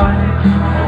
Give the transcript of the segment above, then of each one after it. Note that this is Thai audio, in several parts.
วั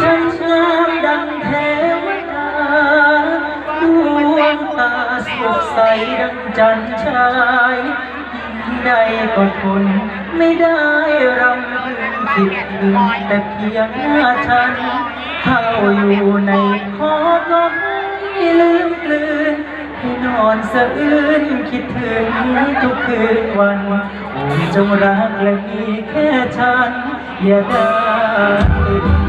ฉันงามดังเทวดาดวงตาสดใสดังจันทรายใดก็ทนไม่ได้รำพึงคิดถึงแต่เพียงหน้าฉัน เข้าอยู่ในคอก็ให้ลืมกลืนให้นอนสะอื้นคิดถึงทุกคืนวันโอ้จงรักและมีแค่ฉัน อย่าได้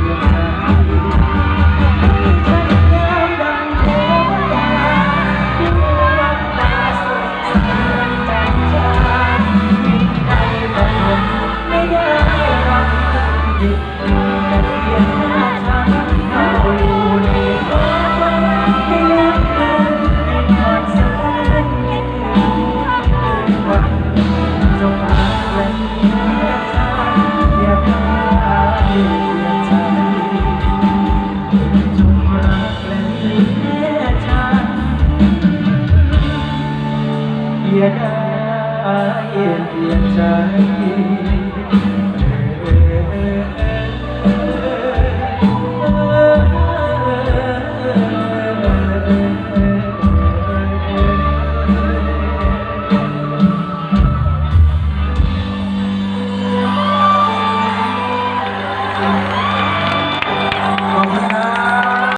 เปลี่ยนใจ